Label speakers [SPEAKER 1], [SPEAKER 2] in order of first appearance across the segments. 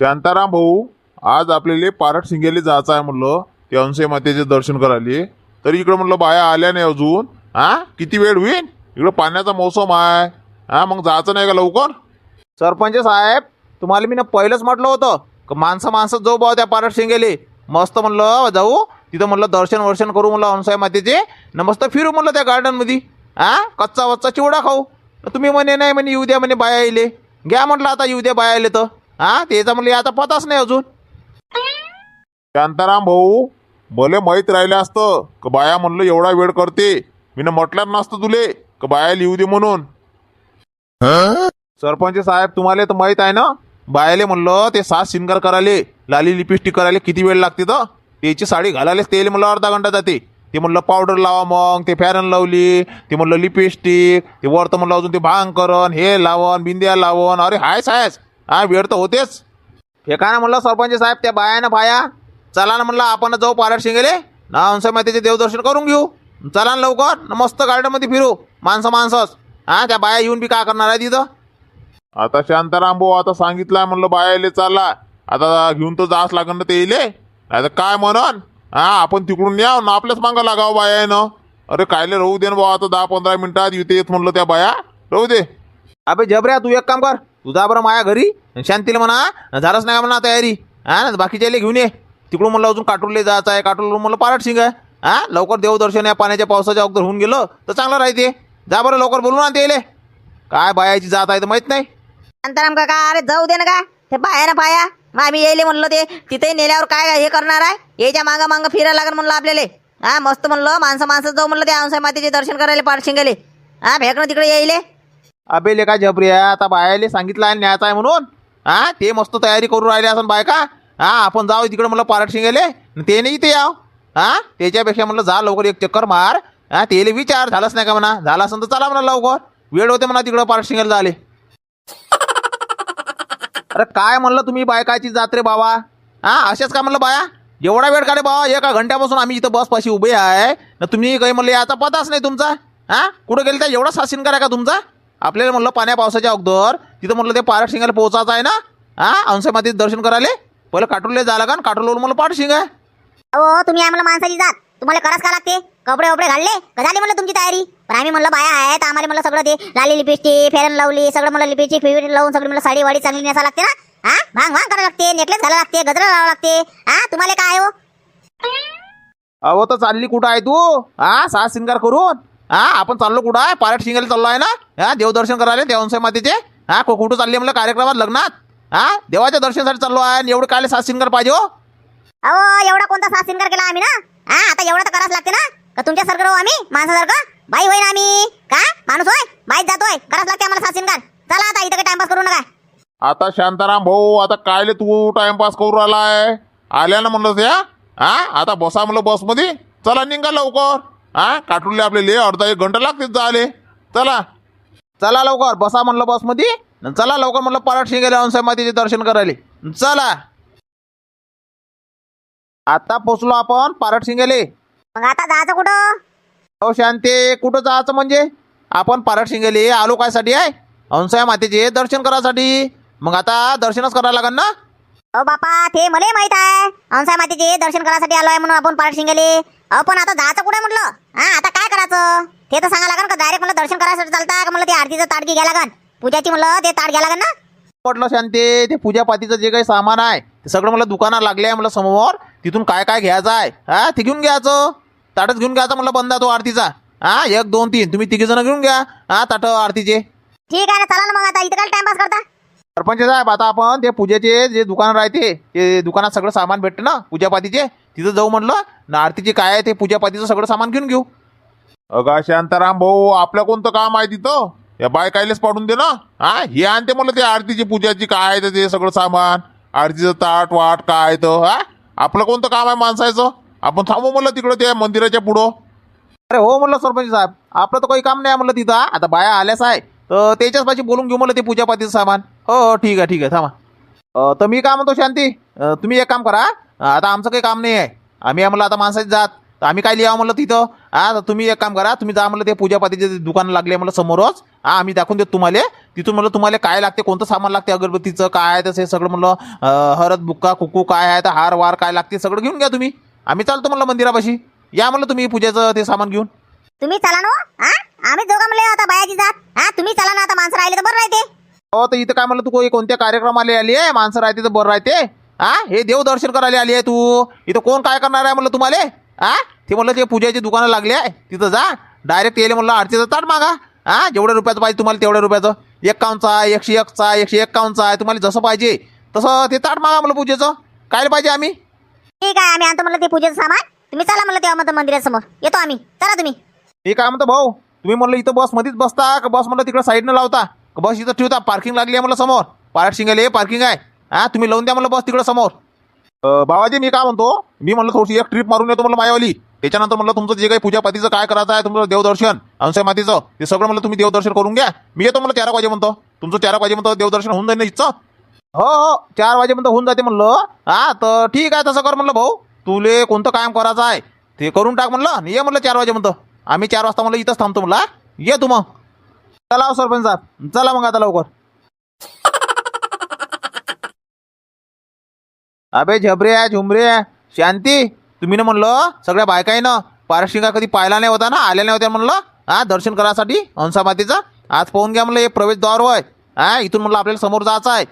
[SPEAKER 1] शांताराम भाऊ आज आपल्याला पारट शिंगेले जायचं आहे म्हणलं. ते अंशे मातेचे दर्शन करायला. तरी इकडं म्हणलं बाया आल्या नाही अजून. हा? किती वेळ होईल इकडं पाण्याचा मौसम आहे. हा मग जायचं नाही का लवकर?
[SPEAKER 2] सरपंच साहेब तुम्हाला मी ना पहिलंच म्हटलं होतं का माणसं माणसं जाऊ बा त्या पारट शिंगेले. मस्त म्हणलं हो, जाऊ. तिथं म्हणलं दर्शन वर्शन करू म्हणलं अंसाई मातेचे. न मस्त फिरू म्हणलं त्या गार्डनमध्ये हा? कच्चा वच्चा चिवडा खाऊ. तुम्ही म्हणे नाही म्हणे येऊ द्या म्हणे बाया येले घ्या म्हटलं आता येऊ द्या बाया आले तर. हा त्याचा म्हणले आता पताच नाही अजून.
[SPEAKER 1] शांताराम भाऊ भले माहीत राहिलं असतं का बाया म्हणलं एवढा वेळ करते. मी म्हटलं नसतं तुले का बाया लिहू दे म्हणून.
[SPEAKER 2] सरपंच साहेब तुम्हाला तर माहीत आहे ना बायाले म्हणलं ते सात शिंगार करायले लाली लिपस्टिक करायला किती वेळ लागते तर? त्याची साडी घालायलाच तेल म्हणलं अर्धा घंटा जाते. ते म्हणलं पावडर लावा मग ते फॅरन लावली ते म्हणलं लिपस्टिक ते वरतं म्हणलं अजून ते भांग करण हे लावण बिंद्या लावण अरे हायच सायस हा वेळ तर होतेच. हे काय ना म्हणलं सरपंच साहेब त्या बायानं बाया. चला ना म्हणलं आपण जाऊ पारट शिंगेले. ना अंश मातेचे देवदर्शन करून घेऊ. चला ना लवकर मस्त गार्डनमध्ये फिरू. माणसं माणसंच. हा त्या बाया येऊन बी काय करणार आहे तिथं?
[SPEAKER 1] आता शांताराम भाऊ आता सांगितलंय म्हणलं बायाले चालला. आता घेऊन तर जास लागन ना ते येले आता काय म्हणन? हा आपण तिकडून याव ना आपल्याच मागं लागावं बायानं. अरे कायले राहू दे ना भाऊ आता दहा पंधरा मिनिटात येते येत म्हणलं त्या बाया. राहू दे.
[SPEAKER 2] अबे जबऱ्या तू एक काम कर. तू जा बरं माया घरी. शांतीला म्हणा झालंच नाही का म्हणा तयारी? हा ना बाकीच्याले घेऊन ये. तिकडून म्हणलं अजून काटोलले जायचं आहे काटोलवरून म्हणलं पारट आहे. हा लवकर देवदर्शन या पाण्याच्या पावसाच्या अगोदर होऊन गेलं तर चांगलं राहते. जा बरं लवकर बोलून ना येले काय बायाची जात आहे तर माहीत नाही.
[SPEAKER 3] शांताराम काका अरे जाऊ दे ना का? ते पाया ना पाया. मग आम्ही येईले म्हणलं ते. तिथे नेल्यावर काय हे करणार आहे? याच्या मागं मागं फिरायला लागेल म्हणलं आपल्याला. हा मस्त म्हणलं माणसं माणसं जाऊ म्हणलं ते आमसाई मातेचे दर्शन करायला पारशिंग हा भेकणं तिकडे येईले.
[SPEAKER 2] अबे लेका काय जबऱ्या आता बायाले सांगितलं आहे न्यायचा आहे म्हणून. हा ते मस्त तयारी करून राहिले असं बायका. हा आपण जाऊ तिकडे म्हणलं पारट शिंगेले. ते नाही इथे याव. हा त्याच्यापेक्षा म्हणलं जा लवकर एक चक्कर मार. हा तेले विचार झालंच नाही का म्हणा? झालं असं तर चला म्हणा लवकर. वेळ होते म्हणा तिकडं पारट शिंगेला झाले अरे काय म्हणलं तुम्ही बायकाची जात्रे बाबा? हा असेच का म्हणलं बाया? एवढा वेळ काढे बाबा? एका घंट्यापासून आम्ही इथं बसपाशी उभे आहे. ना तुम्ही काही म्हणले याचा पताच नाही तुमचा. हा कुठं गेलं तर एवढा सासिन करा का तुमचा? आपल्याला म्हणलं पाण्या पावसाच्या अगोदर तिथं म्हणलं ते पारट शिंगाला पोहोचायचं आहे ना? हा? अंशमातीत दर्शन करायला? पहिलं काटोलले झालं का काटोलवर म्हणलं पाठ शिंग आहे
[SPEAKER 3] अहो तुम्ही आम्हाला माणसाची जात. तुम्हाला कराच का लागते? कपडे वपडे घालले? का झाली म्हणलं तुमची तयारी? पण आम्ही म्हणलं बाया आहेत आम्हाला म्हणलं सगळं ते लाली लिपस्टिक फेरन लावली सगळं म्हणलं लिपस्टिक फेवरेट लावून सगळं म्हणलं साडी वाडी चांगली नेसा लागते ना? हा? भांग भांग करावं लागते नेकलेस घालावं लागते गजरा लावावं लागते. हा? तुम्हाला काय हो?
[SPEAKER 2] अहो तर चालली कुठं आहे तू? हा? सात शिंगार करून? हा आपण चाललो कुठं? आहे पारट शिंगाला चाललो आहे ना? हा देवदर्शन करायला देवांसाई मातेचे? हा को- कुठं चालली म्हणलं? कार्यक्रमात लग्नात? हा देवाच्या दर्शनासाठी चाललो आहे आणि एवढं काय सात शिंगार पाहिजे हो?
[SPEAKER 3] अहो एवढा कोणता सात सिंगर केला आम्ही ना? हा आता एवढं तर करावंच लागते ना? का तुमच्यासारखं राहू आम्ही? माणसासारखं? बाई होय ना आम्ही. का? माणूस होय? बाईत जातोय. करावंच लागते आम्हाला सात सिंगर चला आता इथं टाइमपास करू नका.
[SPEAKER 1] आता शांताराम भाऊ आता कायले तू टाइमपास करू राहिलाय? आल्या ना म्हणलं त्या हा? आता बसा म्हणलं बसमध्ये चला निघा लवकर. हा? काटुरले आपल्याला अर्धा एक घंटा लागते जाले चला.
[SPEAKER 2] चला लवकर. बसा म्हणलं बसमध्ये. चला लवकर म्हणलं पारट शिंगेला अंसाई मातेचे दर्शन करायला. चला. आता पोचलो आपण पारट शिंगेले.
[SPEAKER 3] मग आता जायचं कुठं?
[SPEAKER 2] अहो शांते. कुठं जायचं म्हणजे? आपण पारट शिंगेले. आलो कायसाठी आहे? अंसाई मातेचे दर्शन करायसाठी. मग आता दर्शनच करायला लागेल ना?
[SPEAKER 3] अ बापा ते मला माहीत आहे. अंसाई मातेचे दर्शन करायसाठी आलोय म्हणून आपण पारट शिंगेले. अहो पण आता जायचं कुठे म्हटलं हा आता काय करायचं? ते तर सांगा लागन का डायरेक्ट म्हणलं दर्शन करायसाठी चालता का? म्हणलं ते आरतीचं ताट घ्या लागन. पूजाची म्हणलं ते ताट घ्या लागन ना.
[SPEAKER 2] म्हटलं शांते ते पूजापातीचं जे काही सामान आहे ते सगळं मला दुकानात लागले आहे मला समोर. तिथून काय काय घ्यायचं आहे? हा ते घेऊन घ्यायचं. ताटच घेऊन घ्यायचं म्हणलं बंदा तो आरतीचा. हा एक दोन तीन. तुम्ही तिघी जण घेऊन घ्या. हा ताट आरतीचे.
[SPEAKER 3] ठीक आहे ना चला ना मग आता. इथं काय टाइमपास करता?
[SPEAKER 2] सरपंच साहेब आता आपण ते पूजेचे जे दुकान राहते ते दुकानात सगळं सामान भेटते ना पूजापातीचे तिथं जाऊ म्हणलं ना आरतीचे काय आहे ते पूजापातीचं सगळं सामान घेऊन घेऊ.
[SPEAKER 1] अगा शांताराम भाऊ आपलं कोणतं काम आहे तिथं? या बाय कायलेच पाडून दे ना. हा हे आणते म्हटलं ते आरतीची पूजाची काय आहे ते सगळं सामान. आरतीचं ताट वाट काय आहे तर हा? आपलं कोणतं काम आहे माणसाचं? आपण थांबू म्हणलं तिकडं त्या मंदिराच्या पुढं.
[SPEAKER 2] अरे हो म्हणलं सरपंच साहेब आपलं तर काही काम नाही म्हणलं तिथं आता बाया आल्याच आहे तर त्याच्याच पाशी बोलून घेऊ म्हणलं ते पूजापातीचं सामान. हो हो ठीक आहे ठीक आहे थांबा. तर मी काय म्हणतो शांती तुम्ही एक काम करा आता आमचं काही काम नाही आहे. आम्ही आहे म्हणलं आता माणसाची जात. तर आम्ही काय लिहावं म्हणलं तिथं? हा तर तुम्ही एक काम करा तुम्ही जा म्हणलं ते पूजापातीचे दुकान लागले म्हणलं समोरच. हा आम्ही दाखवून देतो तुम्हाला. तिथून म्हणलं तुम्हाला काय लागते कोणतं सामान लागते अगरबत्तीचं काय आहे तसे सगळं म्हणलं अं, हळद बुक्का कुकू काय आहे तर हार वार काय लागते सगळं घेऊन घ्या तुम्ही. आम्ही चालतो म्हणलं मंदिरापाशी. या म्हणलं तुम्ही पूजेचं ते सामान घेऊन.
[SPEAKER 3] तुम्ही चला ना हो. हा? आम्ही दोघं म्हणले आता बायाची जात. हा तुम्ही चला ना आता माणसं राहिले तर बरं राहते.
[SPEAKER 2] हो तर इथं काय म्हणलं तू कोणी कोणत्या कार्यक्रमाला आली आहे? माणसं राहते तर बरं राहते. हा हे देव दर्शन करायला आली आहे तू. इथं कोण काय करणार आहे म्हणलं तुम्हाला? हा ते म्हणलं ते पूजाची दुकानं लागली आहे तिथं जा. डायरेक्ट येले म्हणलं आरतीचं ताट मागा. हा जेवढ्या रुपयाचं पाहिजे तुम्हाला तेवढ्या रुपयाचं. एक्कावन्नचा एकशे एकचा एकशे एक्कावन्नचा आहे तुम्हाला जसं पाहिजे तसं ते ताट मागा म्हणलं पूजेचं. काय पाहिजे आम्ही?
[SPEAKER 3] ठीक आहे आम्ही आणतो म्हणलं ते पूजेचं सामान. तुम्ही चला म्हणलं तेव्हा म्हणतो मंदिरासमोर. येतो आम्ही. चला तुम्ही.
[SPEAKER 2] हे काय म्हणतो भाऊ तुम्ही म्हणलं इथं बस मध्येच बसता का बस म्हणलं तिकडे साईडनं लावता? का बस इथं ठेवता? पार्किंग लागली आहे म्हणलं समोर. पार्ट शिंगाले पार्किंग आहे. हा तुम्ही लावून द्या म्हणलं बस तिकडं समोर. अं, बाबाजी मी काय म्हणतो मी म्हणलं थोडीशी एक ट्रिप मारून येतो म्हणलं मायावाली. त्याच्यानंतर म्हणलं तुमचं जे काही पूजापातीचं काय करायचं आहे तुमचं देवदर्शन अंशय मातीचं ते सगळं म्हणलं तुम्ही देवदर्शन करून घ्या. मी येतो म्हणलं चार वाजे म्हणतो. तुमचं चार वाजे म्हणतो देवदर्शन होऊन जाईल ना इथचं? हो हो चार वाजेपर्यंत होऊन जाते म्हणलं. हा तर ठीक आहे तसं कर म्हणलं भाऊ. तुले कोणतं काम करायचं आहे ते करून टाक म्हणलं आणि ये म्हणलं चार वाजेपर्यंत आम्ही चार वाजता म्हणलं इथंच थांबतो म्हणलं हा? ये तू मग. चला हो सरपंच साहेब. चला मग आता लवकर. अबे झबरे झुमरे शांती तुम्ही ना म्हणलं सगळ्या बायकाईनं पारशिंगा कधी पाहिला नाही होता ना आल्या नाही होत्या म्हणलं? हा दर्शन करायसाठी हंसा मातेचं? आज पाहून घ्या म्हणलं हे प्रवेशद्वार होय. हा इथून म्हणलं आपल्याला समोर जायचं आहे.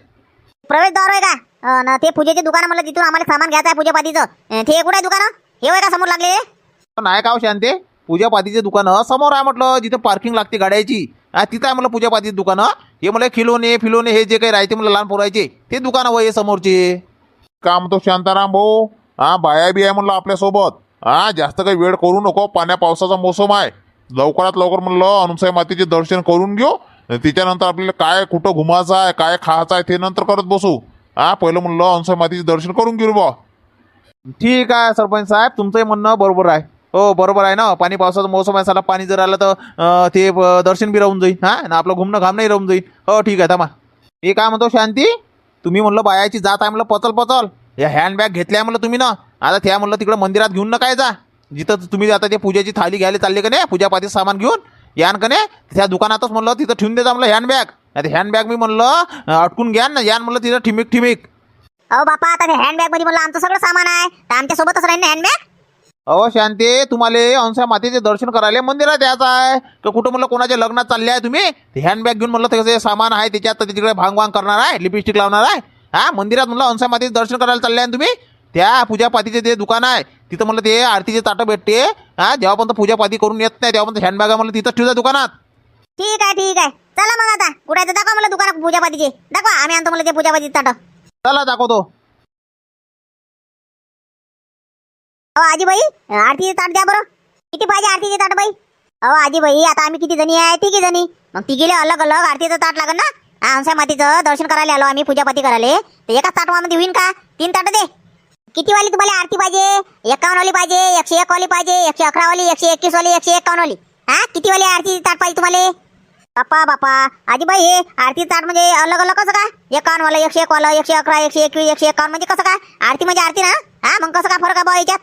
[SPEAKER 3] प्रवेशद्वार आहे का? अं, न ते पूजेचे दुकान म्हणलं तिथून आम्हाला सामान घ्यायचं आहे पूजापातीचं. अं, ते कुठे आहे दुकान? हे होय का समोर लागले?
[SPEAKER 2] नाही का हो शांते? पूजापातीचे दुकानं समोर आहे म्हटलं जिथं पार्किंग लागते गाड्याची. हा तिथं आहे म्हटलं पूजापातीचे दुकानं. हे म्हणलं खिलोने फिलोने हे जे काही राहते म्हणलं लहान पोरायचे ते दुकानं वय समोरचे.
[SPEAKER 1] काम तो शांताराम भाऊ. हा बाया बी आहे म्हणलं आपल्यासोबत. हा जास्त काही वेळ करू नको पाण्या पावसाचा मोसम आहे. लवकरात लवकर म्हणलं अनुसाई मातेचे दर्शन करून घेऊ. तिच्यानंतर त्याच्यानंतर आपल्याला काय कुठं घुमायचं आहे काय खायचं आहे ते नंतर करत बसू. हा पहिलं म्हणलं अनुसाई मातेचे दर्शन करून घेऊ बा
[SPEAKER 2] ठीक आहे सरपंच साहेब तुमचंही म्हणणं बरोबर आहे. हो बरोबर आहे ना? पाणी पावसाचा मोसम आहे साला पाणी जर आलं तर ते दर्शन बी राहून जाईल. हा आपलं घुमणं घाम नाही राहून जाईल. हो ठीक आहे थांबा. हे काय म्हणतो शांती? तुम्ही म्हणलं बायाची जात आहे म्हणलं पचल पचल. या हँडबॅग घेतल्या म्हणलं तुम्ही ना. आता त्या म्हणलं तिकडं मंदिरात घेऊन ना काय जा. जिथं तुम्ही आता ते पूजेची थाली घ्यायला चालली का नाही पूजापाती सामान घेऊन यान का नाही त्या दुकानातच म्हणलं तिथं ठेवून देता म्हणलं हँडबॅग आता हँडबॅग मी म्हणलं अटकून घ्या ना यान म्हणलं तिथं ठिमिक ठिमिक
[SPEAKER 3] अहो बापा आता हँडबॅगमध्ये म्हणलं आमचं सगळं सामान आहे. तर आमच्या सोबतच राहील ना हँडबॅग
[SPEAKER 2] अहो शांते तुम्हाला अंशा मातेचे दर्शन करायला मंदिरात यायचं आहे. तर कुठं म्हणलं कोणाच्या लग्नात चालले आहे तुम्ही? ते हँडबॅग घेऊन म्हणलं त्याचे सामान आहे त्याच्यात तर तिकडे भांग भांग करणार आहे लिपस्टिक लावणार आहे. हा मंदिरात म्हणलं अंशा मातेचे दर्शन करायला चालले आहे तुम्ही? त्या पूजापातीचे ते दुकान आहे तिथं म्हणलं ते आरतीचे ताटं भेटते. हा जेव्हापर्यंत पूजापाती करून येत नाही तेव्हापर्यंत हँडबॅग म्हणलं तिथंच ठेवता दुकानात.
[SPEAKER 3] ठीक आहे ठीक आहे. चला मग आता. कुठे दाखवा मला दुकान पूजापातीचे. दाखवा आम्ही आणतो मला ते पूजापाती ताट.
[SPEAKER 2] चला दाखवतो.
[SPEAKER 3] अहो आजीबाई आरतीचे ताट द्या बरं. किती पाहिजे आरतीचे ताट बाई? अहो आजीबाई आता आम्ही किती जणी आहे? तिघी जणी. मग तिघीले अलग अलग आरतीचं ताट लागेल ना? आमच्या मातीचं दर्शन करायला आलो आम्ही पूजापाती करायला. तर एकाच ताटवामध्ये होईन का? तीन ताट दे. किती वाली तुम्हाला आरती पाहिजे? एकावन्न वाली पाहिजे एकशे एक वाली पाहिजे एकशे अकरा वाली एकशे एकवीस वाली एकशे एकावन्न वाली. हा किती वाली आरती ताट पाहिजे तुम्हाला? बाप्पा बाप्पा आजीबाई हे आरती ताट म्हणजे अलग अलग कसं काय एकावन्न वाला एकशे एक वाला एकशे अकरा एकशे एकवीस एकशे एकावन्न म्हणजे कसं काय आरती म्हणजे आरती ना? हा मग कसं काय फरक आहे बा याच्यात?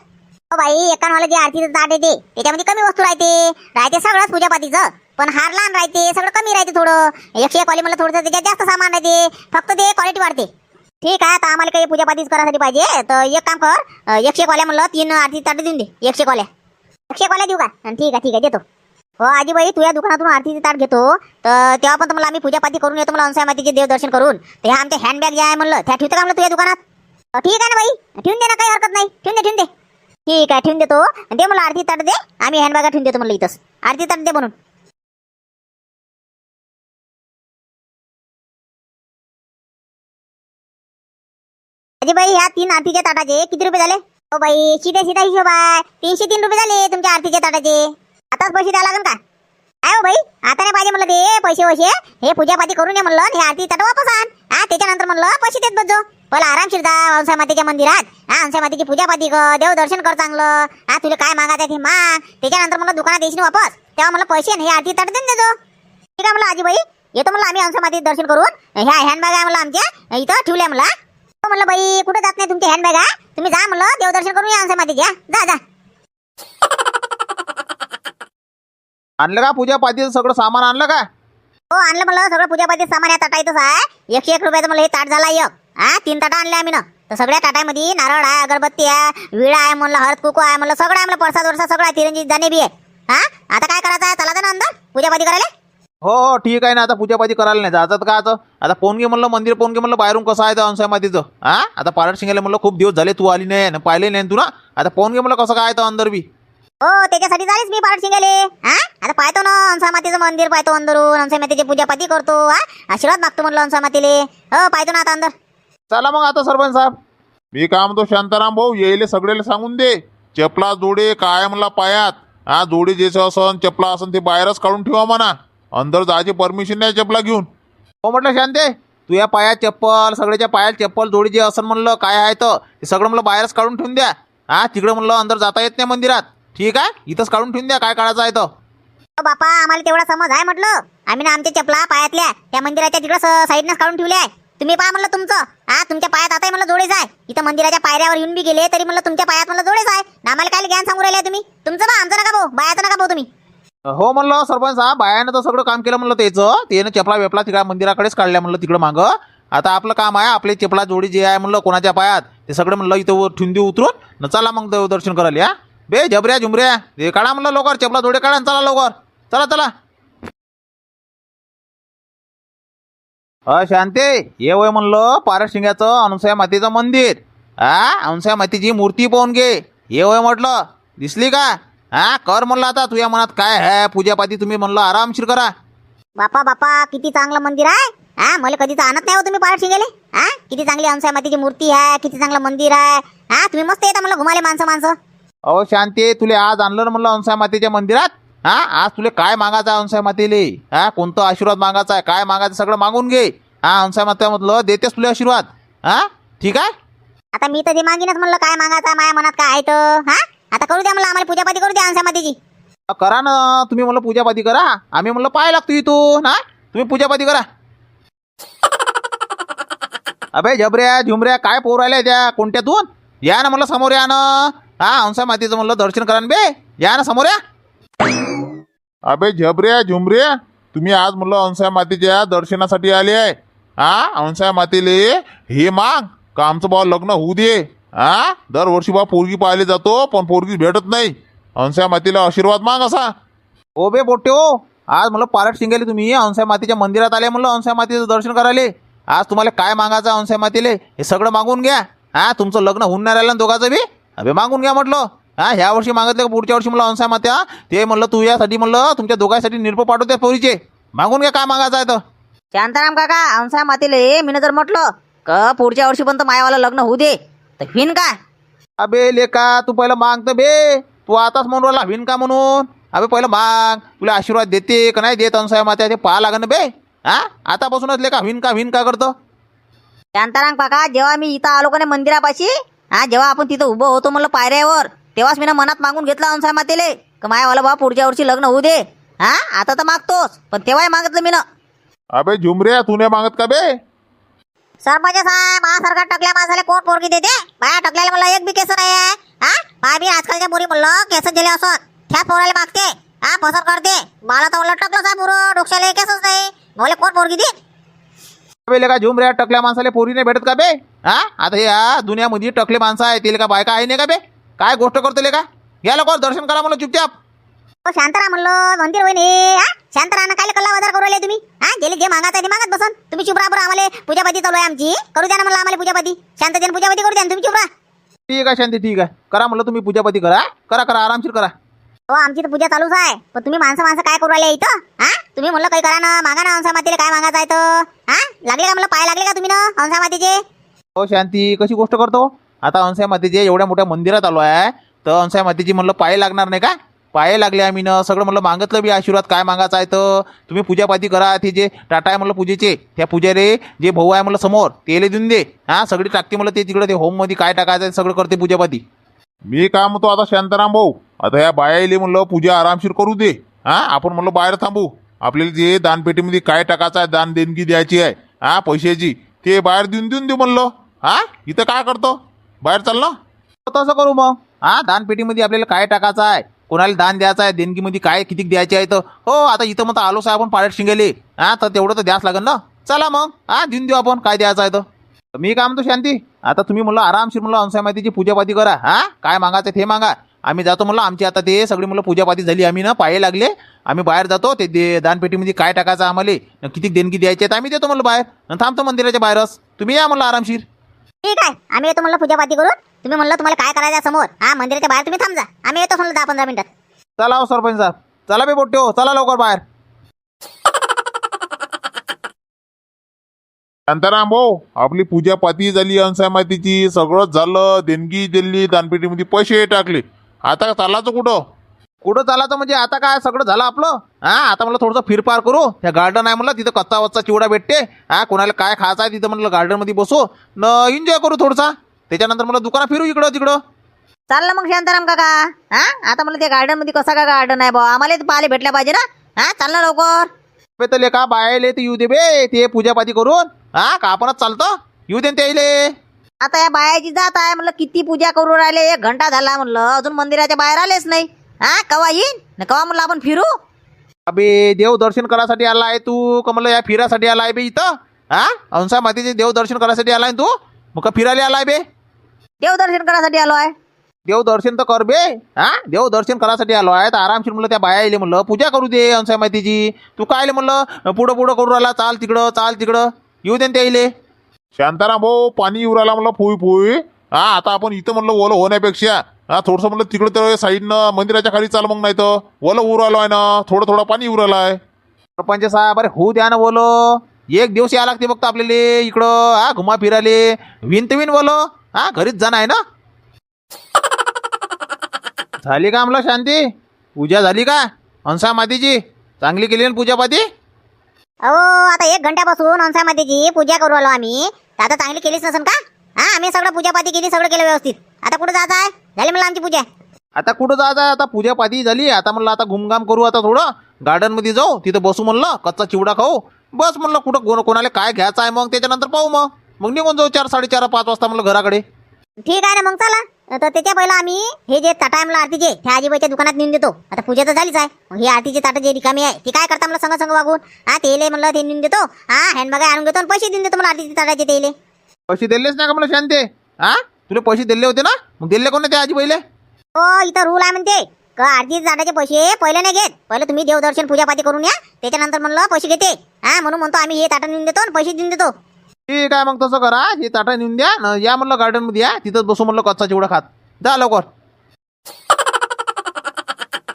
[SPEAKER 3] बाई एकावन्न वाला जे आरतीचं ताट येते त्याच्यामध्ये कमी वस्तू राहते. राहते सगळंच पूजापातीचं पण हार लहान राहते सगळं कमी राहते थोडं. एकशे एक मला थोडंसं त्याच्यात जास्त सामान राहते. फक्त ते क्वालिटी वाढते. ठीक आहे आता आम्हाला काही पूजापातीच करायसाठी पाहिजे. तर एक काम कर एकशे कॉल्या म्हणलं तीन आरती ताट देऊन दे. एकशे कॉल्या एकशे कॉल्या देऊ का? ठीक आहे ठीक आहे देतो. हो आजीबाई तुझ्या दुकानातून आरतीचे ताट घेतो. तर तेव्हा पण मला आम्ही पूजापाती करून येतो मला अंसाई मातीचे देवदर्शन करून. तर ह्या आमच्या हँडबॅग जे आहे म्हणलं त्या ठेवतं का म्हणलं तुझ्या दुकानात? ठीक आहे ना बाई ठेवून दे ना काही हरकत नाही. ठेवून दे ठेवून दे. ठीक आहे ठेवून देतो? दे मला आरती ताट दे. आम्ही हँडबॅग ठेवून देतो म्हणलं इथंच. आरती ताट दे म्हणून. बाई ह्या तीन आरतीच्या ताटाचे किती रुपये झाले? हो बाई सीधा सीधा हिशोब आहे. तीनशे तीन रुपये झाले तुमच्या आरतीच्या ताटाचे. आताच पैसे द्यावं लागेल का? काय हो बाई? आता नाही पाहिजे म्हणलं ते पैसे वैसे. हे पूजापाती करून ये म्हणलं आणि हे आरती ताट वापस आण. हा त्याच्यानंतर म्हणलं पैसे देत बजो पहिला आरामशीर जा हंसाई मातेच्या मंदिरात. हा हंसाई मातेची पूजापाती कर देव दर्शन कर चांगलं. हा तुला काय मागायचं ते माग त्याच्यानंतर म्हणलं दुकानात येशील वापस. तेव्हा मला पैसे हे आरती ताट देऊन देतो. ठीक आहे म्हणलं आजीबाई. येतो म्हणलं आम्ही हंसा मातेचं दर्शन करून. ह्या हँडबॅग आहे म्हणलं आमच्या. इथं ठेवल्या मला म्हणलं बाई कुठे जात नाही तुमची हँडबॅग आहे? तुम्ही जा म्हणलं देवदर्शन करून या हंसा मातेच्या जा जा.
[SPEAKER 2] आणलं का पूजा पातीचं सगळं सामान? आणलं का?
[SPEAKER 3] हो आणलं म्हणलं. सगळं पूजापातीचं सामान या ताटायचंच आहे. एकशे एक रुपयाचं म्हणलं हे ताट झाला एक. हा तीन ताटा आणले आम्ही ना. तर सगळ्या ताटामध्ये नारळ आहे अगरबत्ती आहे विळा आहे म्हणलं हळद कुकू आहे म्हणलं सगळं आहे म्हणलं परसाद वरसा सगळं आहे तिरंजी जाणे बी आहे. हा आता काय करायचं आहे? चला ना अंदर पूजापाती करायला?
[SPEAKER 2] हो हो ठीक आहे ना आता पूजापाती करायला नाही जातात का आता? आता पोनगे म्हणलं मंदिर पोनगे म्हणलं बाहेरून कसं आहे अंशाय मातीचं हा आता पारट शिंगायला म्हणलं खूप दिवस झाले तू आली नाही न पाहिले नाही तू ना? आता पोनगे म्हणलं कसं काय तर अंदर बी.
[SPEAKER 3] हो त्याच्यासाठी झालीच मी पारट शिंगाले हा आता पाहतो ना अंसा मातीचं मंदिर पाहतो अंदरून अंसा मातीची पूजापाती करतो. हा आशीर्वाद मागतो म्हणलं अंसा मातीले हो पाहतो ना आता अंदर.
[SPEAKER 2] चला मग आता सरपंच साहेब.
[SPEAKER 1] मी काय म्हणतो शांताराम भाऊ येईल सगळ्याला सांगून दे. चपला जोडे काय म्हणला पायात. हा जोडी जेचं असन चपला असन ते बाहेरच काढून ठेवा म्हणा. अंदर जायची परमिशन नाही चपला घेऊन.
[SPEAKER 2] हो म्हटलं शांते तू या पायात चप्पल सगळ्याच्या पायात चप्पल जोडी जे असं म्हणलं काय आहे तर ते सगळं म्हणलं बाहेरच काढून ठेवून द्या. हा तिकडं म्हणलं अंदर जाता येत नाही मंदिरात. ठीक आहे? इथंच काढून ठेवून द्या काय काढायचं आहे तर.
[SPEAKER 3] हो बापा आम्हाला तेवढा समज आहे म्हटलं. आम्ही ना आमच्या चपला पायातल्या त्या मंदिराच्या तिकडं साईडनं काढून ठेवल्या आहे. तुम्ही पहा म्हणलं तुमचं. हा तुमच्या पायात आता मला जोडेच आहे इथं मंदिराच्या पायऱ्यावर येऊन बी गेले तरी म्हणलं तुमच्या पायात मला जोडेच आहे ना आम्हाला काय ज्ञान सांगू राहिले तुम्ही? तुमचं बा आमचं नका भाऊ बायाचं नका भाऊ तुम्ही.
[SPEAKER 2] हो म्हणलं सरपंच साहेब बायानं तर सगळं काम केलं म्हणलं त्याचं त्यानं चपला वेपला तिकडे मंदिराकडेच काढल्या म्हणलं तिकडं मागं. आता आपलं काम आहे आपले चपला जोडी जे आहे म्हणलं कोणाच्या पायात ते सगळं म्हणलं इथं ठुंदी उतरून. न चला मग दर्शन करायला या. बे झबऱ्या झुमऱ्या. हे काढा म्हणलं लवकर चपला जोडे काढा चला लवकर. चला चला. अ शांते ये वय म्हणलं पारशिंग्याचं अनुसया मातेचं मंदिर. हा अनुसया मातेची मूर्ती पाहून घे. ये वय म्हटलं दिसली का? हा कर म्हणलं आता तुझ्या मनात काय आहे पूजापाती तुम्ही म्हणलं आरामशीर करा.
[SPEAKER 3] बापा बापा किती चांगलं मंदिर आहे. हा मला कधीच आणत नाही हो तुम्ही पारट शिंगेले हा किती चांगली अंसाई मातीची मूर्ती आहे किती चांगलं मंदिर आहे. हा तुम्ही मस्त येता मला घुमाले माणसं माणसं.
[SPEAKER 2] अहो शांती तुले आज आणलं ना म्हणलं अंसाय मातेच्या मंदिरात? हा? आज तुले काय मागायचं आहे अंसाय मातेले हा? कोणतं आशीर्वाद मागायचा आहे? काय मागायचं सगळं मागून घे. हा अंसाय मात्यामधलं देतेस तुले आशीर्वाद. हा? ठीक आहे?
[SPEAKER 3] आता मी तर ते मागीनच म्हणलं काय मागायचं माझ्या मनात काय आहे तर हा? आता करू द्या मला आम्हाला पूजापाती करू द्या अंसा मातीची
[SPEAKER 2] करा ना तुम्ही म्हणलं पूजापाती करा. आम्ही म्हणलं पाय लागतो इथून हा? तुम्ही पूजापाती करा. अबे झबऱ्या झुमऱ्या काय पोर आल्या त्या? कोणत्यातून? या ना म्हणलं समोर या ना. हा हंसा मातीचं म्हणलं दर्शन करा ना बे. या ना समोर या.
[SPEAKER 1] अबे झबऱ्या झुमऱ्या तुम्ही आज म्हणलं अंसाय मातेच्या दर्शनासाठी आले आहे. हा अंसाय मातेले? हे माग का आमचं भाऊ लग्न होऊ दे. हा दरवर्षी बा पोरगी पाहिले जातो पण पोरगी भेटत नाही. अंसाय मातेला आशीर्वाद माग असा.
[SPEAKER 2] ओ बे बोटे हो आज म्हणलं पारट शिंगाले तुम्ही हंसाय मातीच्या मंदिरात आले म्हणलं हंसाय मातीचं दर्शन करायले. आज तुम्हाला काय मागायचं हंसाय मातीले? हे सगळं मागून घ्या. हा तुमचं लग्न होऊन नाही राहिलं ना दोघाचं बी? अबे मागून घ्या म्हटलं. हा ह्या वर्षी मागितलं का पुढच्या वर्षी म्हणलं हंसाय मात्या? ते म्हणलं तू यासाठी म्हणलं तुमच्या दोघांसाठी निर्प पाठवते पोरीचे. मागून घ्या काय मागायचं आहे तर.
[SPEAKER 4] शांताराम काका अंसा मातीले मी जर म्हटलं का पुढच्या वर्षी पण मायावाला लग्न होऊ दे. तर होईन का?
[SPEAKER 2] अबे लेका तू पहिलं माग तर बे. तू आताच म्हणून राहिला विन का म्हणून? अबे पहिलं माग. तुला आशीर्वाद देते का नाही देत अंसाय मात्या? ते पाहा लागन बे. हा? आतापासूनच लेका विन का विन का करतो?
[SPEAKER 4] शांताराम काका जेव्हा मी इथं आलो का नाही मंदिरापाशी हा जेव्हा आपण तिथं उभं होतो म्हणलं पायऱ्यावर तेव्हाच मी मनात मागून घेतला अंसा मातेले का मायावाला बा पुढच्या वर्षी लग्न होऊ दे. हा? आता तर मागतोच पण तेव्हाही मागितलं मी ना
[SPEAKER 1] अबे झुमऱ्या तू नाही मागत का बे?
[SPEAKER 3] सरपंच साहेब हा सरकार टकल्या माणसाला कोण पोरगी देते? बाया टकल्याला मला एक बी केस नाही आहे. हा? बाय बी आजकालच्या पोरी म्हणलं केस दिले असत त्याच पोराला मागते. हा फसर करते. मला तर म्हणलं टकलं साहेब पुरं डोक्याला केसच नाही. मला कोण पोरगी दे
[SPEAKER 2] अबे लेका झुमऱ्या टकल्या माणसाला पोरी नाही भेटत का बे? हा? आता या दुनियामध्ये टकले माणसं आहे ते का बायका आहे नाही का बे? काय गोष्ट करतो लेका घ्या लवकर दर्शन करा म्हणलं चुपचाप?
[SPEAKER 3] हो शांतरा म्हणलं मंदिर होईन हे? हा शांतरानं काय कल्ला बाजार करू राहिले तुम्ही? हा गेले जे मागायचं आहे ते मागत बसन. तुम्ही चुप राहा बरं आम्हाला पूजापाती चालू आहे आमची. करू द्या ना म्हणलं आम्हाला पूजापाती. शांततेने पूजापाती करू द्या ना तुम्ही चुप राहा.
[SPEAKER 2] ठीक आहे शांती ठीक आहे. करा म्हणलं तुम्ही पूजापाती करा. करा करा आरामशीर करा.
[SPEAKER 3] हो आमची तर पूजा चालूच आहे. पण तुम्ही माणसं माणसं काय करू राहिले इथं? हा? तुम्ही म्हणलं काही करा ना मागा ना अंसा मातीला काय मागायचं आहे तर. हा? लागले का म्हणलं? पाय लागले का तुम्ही ना अंसा मातीचे?
[SPEAKER 2] हो शांती कशी गोष्ट करतो? आता अनसाई मातेचे एवढ्या मोठ्या मंदिरात आलो आहे. तर अनसाई मातेची म्हणलं पाय लागणार नाही का? पाय लागले आम्ही न सगळं म्हणलं मागितलं बी आशीर्वाद काय मागायचं आहे तर? तुम्ही पूजापाती करा ते जे टाटा आहे म्हणलं पूजेचे त्या पुजारी जे भाऊ आहे म्हणलं समोर तेले देऊन दे. हा सगळी टाकते म्हणलं ते तिकडे ते होममध्ये काय टाकायचं आहे सगळं करते पूजापाती.
[SPEAKER 1] मी काय म्हणतो आता शांताराम भाऊ आता ह्या बायाले म्हणलं पूजा आरामशीर करू दे. हा आपण म्हणलं बाहेर थांबू. आपल्याला जे दानपेटीमध्ये काय टाकायचं आहे दान देणगी द्यायची आहे हा पैशाची ते बाहेर देऊन देऊन देऊ म्हणलं. हा इथं काय करतो? बाहेर चाल ना
[SPEAKER 2] तसं करू मग. हा दानपेटीमध्ये आपल्याला काय टाकायचं आहे? कोणाला दान द्यायचं आहे? देणगीमध्ये काय किती द्यायचे आहे तर हो आता इथं मग आलो साहेब आपण पाळत शिंगेले. हा तर तेवढं तर द्यास लागेल ना? चला मग. हा देऊन देऊ आपण काय द्यायचं आहे तर मी काय म्हणतो शांती? आता तुम्ही म्हणलं आरामशीर म्हणलं अंसाई माहितीची पूजापाती करा. हा काय मागायचं ते मागा. आम्ही जातो म्हणलं आमची आता ते सगळी म्हणलं पूजापाती झाली आम्ही ना पाये लागले. आम्ही बाहेर जातो ते दे दानपेटीमध्ये काय टाकायचं आम्हाला? किती देणगी द्यायची आहे आम्ही देतो म्हणलं बाहेर. थांबतो मंदिराच्या बाहेरच. तुम्ही या म्हणलं आरामशीर.
[SPEAKER 3] ठीक आहे. आम्ही येतो म्हणलं पूजापाती करून. तुम्ही म्हणलं तुम्हाला काय करायचं आहे समोर. हा मंदिराच्या बाहेर तुम्ही थांबजा. आम्ही येतो म्हणलं दहा पंधरा मिनिटात
[SPEAKER 2] चला हो सरपंच साहेब. चला बे बोट्टे हो चला लवकर बाहेर.
[SPEAKER 1] शांताराम भाऊ आपली पूजापाती झाली अंसाय मातीची सगळंच झालं. देणगी दिली दानपेटीमध्ये पैसे टाकले. आता चालायचं कुठं?
[SPEAKER 2] कुठं चालायचं म्हणजे आता काय? सगळं झालं आपलं? हा आता म्हणलं थोडंसं फिरफार करू. त्या गार्डन आहे म्हणलं तिथं कच्चा वच्चा चिवडा भेटते. हा कोणाला काय खायचं आहे तिथं म्हणलं गार्डनमध्ये बसू. न एन्जॉय करू थोडसा. त्याच्यानंतर मला दुकानात फिरू इकडं तिकडं.
[SPEAKER 4] चाललं मग शांताराम काका. हा आता मला त्या गार्डनमध्ये कसा का गार्डन आहे बा? आम्हाला ते पाहिले भेटल्या पाहिजे ना. हा चाल ना लवकर.
[SPEAKER 2] बे तर लेका बायले ते येऊ दे बे. ते पूजापाती करून. हा का आपणच चालतं? येऊ दे न
[SPEAKER 4] आता या बायाची जात आहे म्हणलं किती पूजा करू राहिले? एक घंटा झाला म्हणलं. अजून मंदिराच्या बाहेर आलेच नाही. हा कवा येईन? न कवा म्हणलं आपण फिरू?
[SPEAKER 2] अबे देव दर्शन करायसाठी आला आहे तू. का म्हणलं या फिरासाठी आला आहे बे इथं? हा? अंसा मातीचे देव दर्शन करायसाठी आलाय तू? मग का फिरायला आलाय बे?
[SPEAKER 4] देवदर्शन करायसाठी आलो आहे.
[SPEAKER 2] देव दर्शन तर कर बे. हा? देव दर्शन करायसाठी आलो आहे. तर आरामशीर म्हणलं त्या बाया येईल म्हणलं. पूजा करू दे अंसाय माहितीची तू काय आले म्हणलं? पुढं पुढं करू राहिला. चाल तिकडं चाल तिकडं. येऊ दे न त्या इले.
[SPEAKER 1] शांताराम भाऊ पाणी येऊ राहिला म्हणलं. फुई फुई. हा आता आपण इथं म्हणलं ओलं होण्यापेक्षा. हा थोडंसं म्हणलं तिकडं तर साईडनं मंदिराच्या खाली चाल मग नाही तर ओलं उरू राहिलो आहे ना थोडं थोडं पाणी येऊ राहिलं आहे
[SPEAKER 2] सरपंच साहेब अरे होऊ द्या ना बोलो एक दिवस या लागते फक्त आपल्याला इकडं हा घुमा फिराले विन विन बोलो हा घरीच जाणं आहे ना? झाली का म्हणलं शांती? पूजा झाली का? अंसा मातीची. चांगली केली ना पूजापाती
[SPEAKER 3] अहो आता एक घंट्यापासून अंसामातेची पूजा करू आलो आम्ही. तर आता चांगली केलीच नसेल का? हा आम्ही सगळं पूजापाती केली सगळं केलं व्यवस्थित. आता कुठं जायचं आहे झाली मला आमची पूजा.
[SPEAKER 2] आता कुठं जायचं आहे? आता पूजापाती झाली. आता म्हणलं आता घुमघाम करू आता थोडं. गार्डनमध्ये जाऊ. तिथं बसू म्हणलं. कच्चा चिवडा खाऊ. बस म्हणलं कुठं कोण कोणाला काय घ्यायचं आहे मग? त्याच्यानंतर पाहू मग. मग निघून जाऊ चार साडेचार पाच वाजता म्हणलं घराकडे.
[SPEAKER 3] ठीक आहे ना मग चला. तर त्याच्या पहिला आम्ही हे जे ताटा आहे मला आरतीचे त्या आजीबाईच्या दुकानात नेऊन देतो. आता पूजा तर झालीच आहे. मग ही आरतीचे ताटं जे रिकामी आहे ती काय करता मला संग संग वागून? हा तेले म्हणलं ते नेऊन देतो. हा हँडबॅग आणून घेतो आणि पैसे देऊन देतो मला आरतीचे ताटाचे तेले.
[SPEAKER 2] पैसे दिलेच नाही का मला शांते? हा? तुला पैसे दिले होते ना? मग दिले कोण त्या आजी पहिले?
[SPEAKER 3] हो इथं रूल आहे म्हणते. का ताटाचे पैसे पहिले नाही घेत. पहिले तुम्ही देवदर्शन पूजापाती करून या. त्याच्यानंतर म्हणलं पैसे घेते. हा म्हणून म्हणतो आम्ही हे ताटं नेऊन देतो आणि पैसे देऊन देतो.
[SPEAKER 2] ठीक आहे मग तसं करा. हे ताटा नेऊन द्या. न या म्हणलं गार्डनमध्ये या. तिथंच बसू म्हणलं कच्चा चिवडा खात. जा लवकर.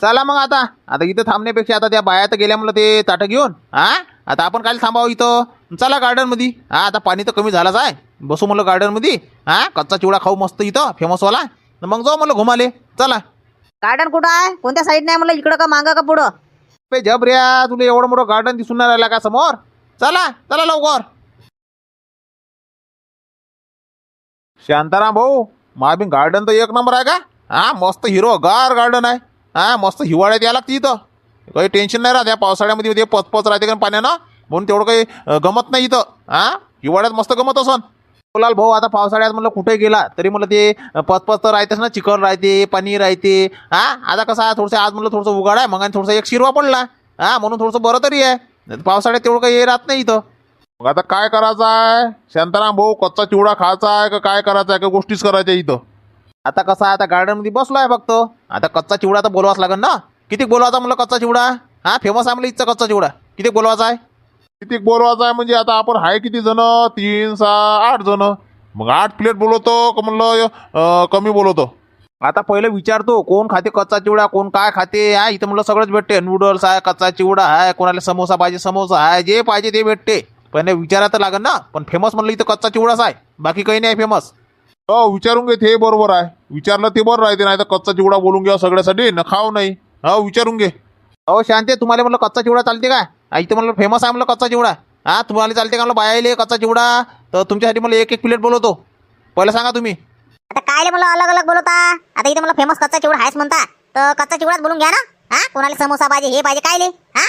[SPEAKER 2] चला मग आता. आता इथं थांबण्यापेक्षा आता त्या बाया तर गेल्या म्हणलं ते ताटं घेऊन. हा? आता आपण काय थांबावं इथं. चला गार्डनमध्ये हा आता पाणी तर कमी झालंच आहे. बसू म्हणलं गार्डनमध्ये हा? कच्चा चिवडा खाऊ मस्त इथं फेमसवाला मग जाऊ म्हणलं घुमाले. चला.
[SPEAKER 4] गार्डन कुठं आहे? कोणत्या साईड नाही म्हणलं? इकडं का मागं का पुढं?
[SPEAKER 2] बे जबऱ्या तुला एवढं मोठं गार्डन दिसून नाही राहिला का समोर? चला चला लवकर.
[SPEAKER 1] शांताराम भाऊ महाबीन गार्डन तर एक नंबर आहे का? हा मस्त हिरो गार गार्डन आहे. हा मस्त हिवाळ्यात या लागते इथं. काही टेन्शन नाही राहत या पावसाळ्यामध्ये ते पचपच राहते का पाण्यानं? म्हणून तेवढं काही गमत नाही इथं. हा? हिवाळ्यात मस्त गमत असन.
[SPEAKER 2] बोलाल भाऊ आता पावसाळ्यात म्हणलं कुठे गेला? तरी म्हणलं ते पचपच तर राहतेच ना चिकन राहते पनीर राहते. हा? आता कसं आहे थोडंसं आज म्हणलं थोडंसं उघाड आहे मग आणि थोडंसं एक शिरवा पडला. हा? म्हणून थोडंसं बरं तरी आहे. पावसाळ्यात तेवढं काही हे राहत नाही इथं.
[SPEAKER 1] मग आता काय करायचं आहे? शांताराम भाऊ कच्चा चिवडा खायचा आहे का काय करायचं आहे? का गोष्टीच करायच्या इथं?
[SPEAKER 2] आता कसं आहे आता गार्डनमध्ये बसलो आहे फक्त. आता कच्चा चिवडा तर बोलवाच लागेल ना. किती बोलवायचा म्हणलं कच्चा चिवडा? हा? फेमस आहे म्हणलं इथचा कच्चा चिवडा. किती बोलवायचा आहे?
[SPEAKER 1] किती बोलवायचं आहे म्हणजे आता आपण आहे किती जण? तीन सहा आठ जण. मग आठ प्लेट बोलवतो का म्हणलं अं, कमी बोलवतो?
[SPEAKER 2] आता पहिलं विचारतो कोण खाते कच्चा चिवडा कोण काय खाते? हा इथं म्हणलं सगळंच भेटते. नूडल्स आहे कच्चा चिवडा आहे कोणाला समोसा पाहिजे समोसा आहे जे पाहिजे ते भेटते. पण विचारा तर लागेल ना. पण फेमस म्हणलं इथं कच्चा चिवडाच आहे. बाकी काही नाही फेमस
[SPEAKER 1] हो विचारून घे ते बरोबर आहे. विचारलं ते बरं राहते नाही तर कच्चा चिवडा बोलून घ्या सगळ्यासाठी न खाऊ नाही. हो विचारून घे.
[SPEAKER 2] अहो शांती तुम्हाला म्हणलं कच्चा चिवडा चालते का इथं म्हणलं फेमस आहे म्हणलं कच्चा चिवडा. हा तुम्हाला चालते का? म्हणलं बायाले कच्चा चिवडा. तर तुमच्यासाठी मला एक एक प्लेट बोलवतो. पहिलं सांगा तुम्ही.
[SPEAKER 3] आता काय मला अलग अलग बोलवता? आता इथे मला फेमस कच्चा चिवडा आहेच म्हणता. तर कच्चा चिवडाच बोलून घ्या ना. हा कोणाला समोसा पाहिजे हे पाहिजे काय ले हा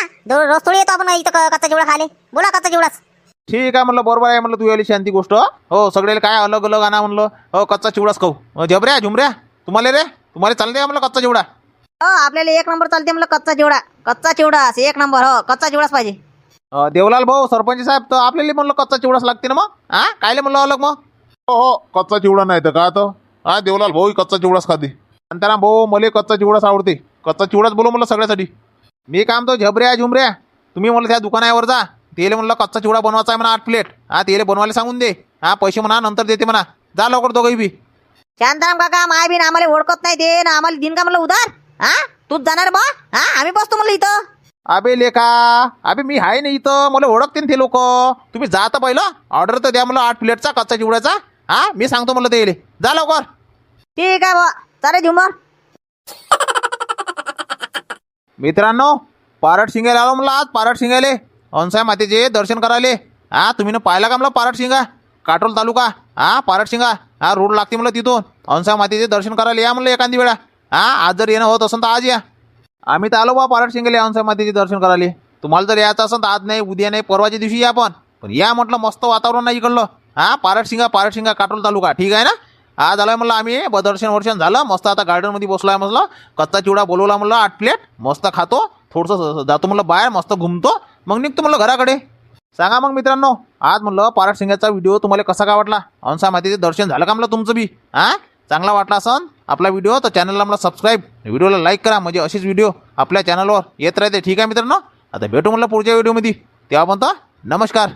[SPEAKER 3] रोज थोडी येतो आपण इथं कच्चा चिवडा खाले बोला कच्चा चिवडाच.
[SPEAKER 2] ठीक आहे म्हणलं बरोबर आहे म्हणलं तू यायली शांती गोष्ट. हो सगळ्याला काय अलग अलग आणा म्हणलं. हो कच्चा चिवडाच खाऊ. अ, जबऱ्या झुमऱ्या. तुम्हाला रे? तुम्हाला चालते का म्हणलं कच्चा चिवडा?
[SPEAKER 4] हो आपल्याला एक नंबर चालते म्हणलं कच्चा चिवडा. कच्चा चिवडा एक नंबर हो कच्चा चिवडाच पाहिजे.
[SPEAKER 2] अं, देवलाल भाऊ सरपंच साहेब तर आपल्याला म्हणलं कच्चा चिवडाच लागते ना मग? हा कायले म्हणलं अलग मग?
[SPEAKER 1] हो हो कच्चा चिवडा नाही तर का तर? हा देवलाल भाऊ कच्चा चिवडाच खाते.
[SPEAKER 2] शांताराम भाऊ मला कच्चा चिवडाच आवडते. कच्चा चिवडाच बोलू म्हणलं सगळ्यासाठी. मी काम तो झबऱ्या झुमऱ्या. तुम्ही म्हणलं त्या दुकानावर जा. तेले म्हणलं कच्चा चिवडा बनवायचा आहे म्हणा आठ प्लेट हा तेले बनवायला सांगून दे. हा पैसे म्हणा नंतर देते म्हणा. जा लवकर दोघंही बी.
[SPEAKER 4] शांताराम काका माय बिन आम्हाला ओळखत नाही ते. ना आम्हाला दिन का म्हणलं उधार? हा? तूच जाणार बा? हा? आम्ही बसतो म्हणलं इथं.
[SPEAKER 2] अबे लेखा अबे मी आहे ना इथं. मला ओळखते ना ते लोक. तुम्ही जा तर पहिलं. ऑर्डर तर द्या मला आठ प्लेटचा कच्चा चिवड्याचा. हा? मी सांगतो म्हणलं ते जा लवकर.
[SPEAKER 4] ठीक आहे बा. चालेल झुमर
[SPEAKER 2] मित्रांनो पारट शिंगायला आलो म्हणलं आज पारट शिंगायले. अनसाय मातेचे दर्शन करायले. हा तुम्ही न पाहिला का म्हणलं पारट शिंगा? काटोल तालुका. हा पारट शिंगा. हा रोड लागते म्हणलं तिथून. अनसाय मातेचे दर्शन करायला. या म्हणलं एखादी वेळा. हा आज जर येणं होत असेल तर आज या. आम्ही तर आलो बा पारट शिंगले अनसाय मातेचे दर्शन करायला. तुम्हाला जर यायचं असेल तर आज नाही उद्या नाही परवाच्या दिवशी या पण. पण या म्हटलं मस्त वातावरण नाही इकडलं. हा पारट शिंगा शिंगा काटोल तालुका. ठीक आहे ना? आज आलोय म्हणलं आम्ही बदर्शन दर्शन वर्शन झालं. मस्त आता गार्डनमध्ये बसलो आहे म्हटलं कच्चा चिवडा बोलवला म्हणलं आठ प्लेट मस्त खातो. थोडंसं जातो म्हणलं बाहेर मस्त घुमतो. मग निघतो म्हणलं घराकडे. सांगा मग मित्रांनो आज म्हणलं पारटशिंगाचा व्हिडिओ तुम्हाला कसा काय वाटला? अंसा मातेचे दर्शन झालं का म्हणलं तुमचं बी? हा? चांगला वाटला असन? आपला व्हिडिओ तर चॅनलला मला सबस्क्राईब व्हिडिओला लाईक करा. म्हणजे अशीच व्हिडिओ आपल्या चॅनलवर येत राहते. ठीक आहे मित्रांनो? आता भेटू म्हटलं पुढच्या व्हिडिओमध्ये तेव्हा म्हणतो नमस्कार.